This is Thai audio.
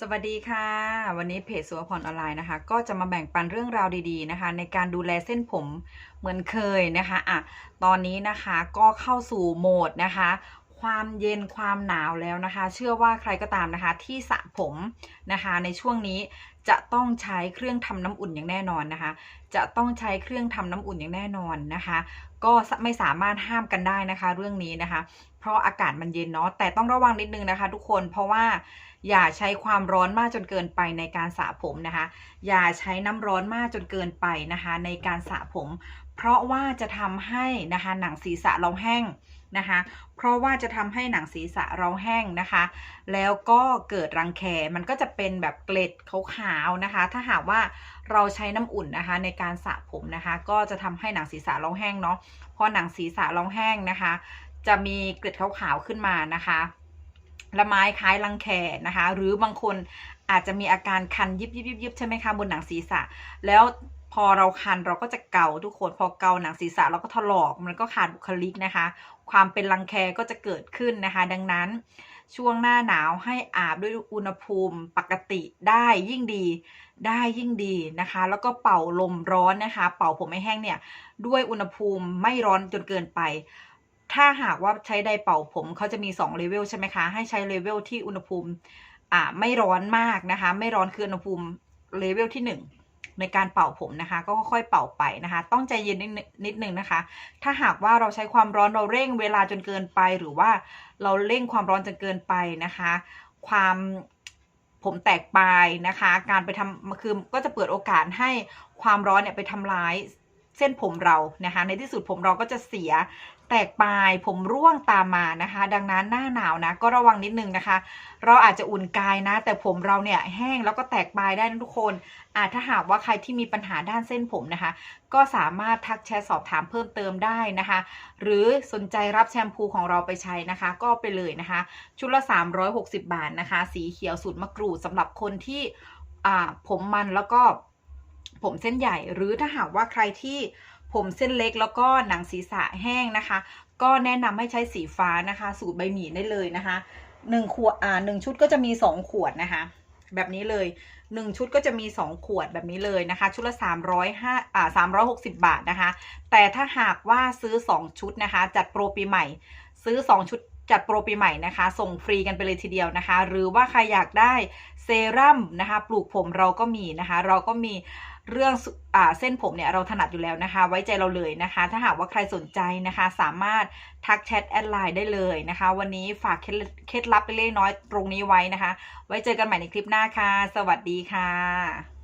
สวัสดีค่ะ วันนี้เพจสุวพรออนไลน์นะคะ ก็จะมาแบ่งปันเรื่องราวดีๆนะคะ ในการดูแลเส้นผมเหมือนเคยนะคะอะตอนนี้นะคะก็เข้าสู่โหมดนะคะ ความเย็นความหนาวแล้วนะคะ เชื่อว่าใครก็ตามนะคะ ที่สระผมนะคะ ในช่วงนี้จะต้องใช้เครื่องทำน้ำอุ่นอย่างแน่นอนนะคะ จะต้องใช้เครื่องทำน้ำอุ่นอย่างแน่นอนนะคะ ก็ไม่สามารถห้ามกันได้นะคะ เรื่องนี้นะคะเพราะอากาศมันเย็นเนาะแต่ต้องระวังนิดนึงนะคะ ทุกคนเพราะว่าอย่าใช้ความร้อนมากจนเกินไปในการสระผมนะคะ อย่าใช้น้ำร้อนมากจนเกินไปนะคะ ในการสระผม เพราะว่าจะทำให้นะคะหนังศีรษะเราแห้งนะคะ เพราะว่าจะทำให้หนังศีรษะเราแห้งนะคะ แล้วก็เกิดรังแค มันก็จะเป็นแบบเกล็ดขาวๆนะคะ ถ้าหากว่าเราใช้น้ำอุ่นนะคะ ในการสระผมนะคะ ก็จะทำให้หนังศีรษะเราแห้งเนาะ พอหนังศีรษะเราแห้งนะคะ จะมีเกล็ดขาวๆขึ้นมานะคะละไม้คล้ายรังแคนะคะ หรือบางคนอาจจะมีอาการคันยิบยิบยิบยิบใช่ไหมคะบนหนังศีรษะ แล้วพอเราคันเราก็จะเกาทุกคนพอเกาหนังศีรษะเราก็ถลอกมันก็ขาดบุคลิกนะคะ ความเป็นรังแคก็จะเกิดขึ้นนะคะ ดังนั้นช่วงหน้าหนาวให้อาบด้วยอุณหภูมิปกติได้ยิ่งดีได้ยิ่งดีนะคะ แล้วก็เป่าลมร้อนนะคะ เป่าผมไม่แห้งเนี่ยด้วยอุณหภูมิไม่ร้อนจนเกินไป ถ้าหากว่าใช้ไดเป่าผมเขาจะมี2เลเวลใช่ไหมคะ ให้ใช้เลเวลที่อุณหภูมิอ่าไม่ร้อนมากนะคะ ไม่ร้อนคืออุณหภูมิเลเวลที่ 1ในการเป่าผมนะคะ ก็ค่อยๆเป่าไปนะคะ ต้องใจเย็นนิดนึงนิดนึงนะคะ ถ้าหากว่าเราใช้ความร้อนเราเร่งเวลาจนเกินไป หรือว่าเราเร่งความร้อนจนเกินไปนะคะ ความผมแตกปลายนะคะ การไปทำคือก็จะเปิดโอกาสให้ความร้อนเนี่ยไปทำร้าย เส้นผมเรานะคะ ในที่สุดผมเราก็จะเสียแตกปลายผมร่วงตามมานะคะ ดังนั้นหน้าหนาวนะ ก็ระวังนิดนึงนะคะ เราอาจจะอุ่นกายนะ แต่ผมเราเนี่ยแห้งแล้วก็แตกปลายได้นะทุกคนอาจถ้าหากว่าใครที่มีปัญหาด้านเส้นผมนะคะ ก็สามารถทักแชทสอบถามเพิ่มเติมได้นะคะ หรือสนใจรับแชมพูของเราไปใช้นะคะ ก็ไปเลยนะคะ ชุดละ 360 บาทนะคะ สีเขียวสูตรมะกรูดสำหรับคนที่อ่าผมมันแล้วก็ ผมเส้นใหญ่ หรือถ้าหากว่าใครที่ผมเส้นเล็กแล้วก็หนังศีรษะแห้งนะคะ ก็แนะนำให้ใช้สีฟ้านะคะ สูตรใบหมี่ได้เลยนะคะหนึ่งขวดอ่าหนึ่งชุดก็จะมีสองขวดนะคะ แบบนี้เลยหนึ่งชุดก็จะมีสองขวดแบบนี้เลยนะคะ ชุดละสามร้อยห้าอ่าสามร้อยหกสิบบาทนะคะ แต่ถ้าหากว่าซื้อสองชุดนะคะ จัดโปรปีใหม่ ซื้อสองชุด จัดโปรปีใหม่นะคะ ส่งฟรีกันไปเลยทีเดียวนะคะ หรือว่าใครอยากได้เซรั่มนะคะ ปลูกผมเราก็มีนะคะ เราก็มีเรื่องอ่าเส้นผมเนี่ยเราถนัดอยู่แล้วนะคะ ไว้ใจเราเลยนะคะ ถ้าหากว่าใครสนใจนะคะ สามารถทักแชทแอดไลน์ได้เลยนะคะ วันนี้ฝากเคล็ดเคล็ดลับเล็กน้อยตรงนี้ไว้นะคะ ไว้เจอกันใหม่ในคลิปหน้าค่ะ สวัสดีค่ะ